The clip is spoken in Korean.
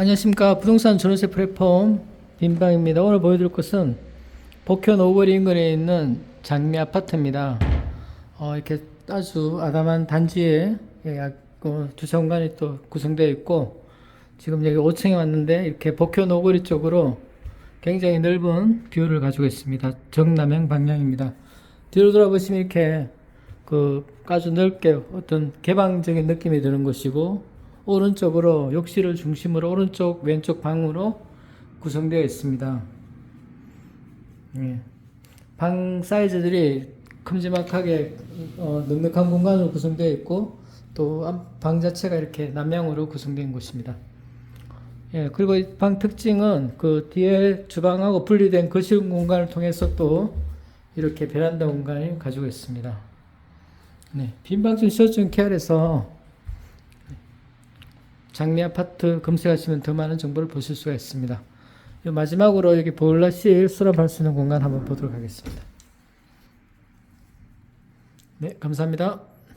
안녕하십니까 부동산 전월세 플랫폼 빈방입니다. 오늘 보여드릴 것은 복현 오거리 인근에 있는 장미 아파트입니다. 어, 이렇게 아주 아담한 단지에 예, 약, 어, 또 구성되어 있고 지금 여기 5층에 왔는데 이렇게 복현 오거리 쪽으로 굉장히 넓은 뷰를 가지고 있습니다. 정남향 방향입니다. 뒤로 돌아보시면 이렇게 그 아주 넓게 어떤 개방적인 느낌이 드는 곳이고 오른쪽으로 욕실을 중심으로 오른쪽 왼쪽 방으로 구성되어 있습니다. 예. 방 사이즈들이 큼지막하게 어, 넉넉한 공간으로 구성되어 있고 또 방 자체가 이렇게 남향으로 구성된 곳입니다. 예, 그리고 이 방 특징은 그 뒤에 주방하고 분리된 거실 공간을 통해서 또 이렇게 베란다 공간을 가지고 있습니다. 네, 빈방중 시어중 케어에서 장미 아파트 검색하시면 더 많은 정보를 보실 수가 있습니다. 요 마지막으로 여기 보일러 실 수납할 수 있는 공간 한번 보도록 하겠습니다. 네, 감사합니다.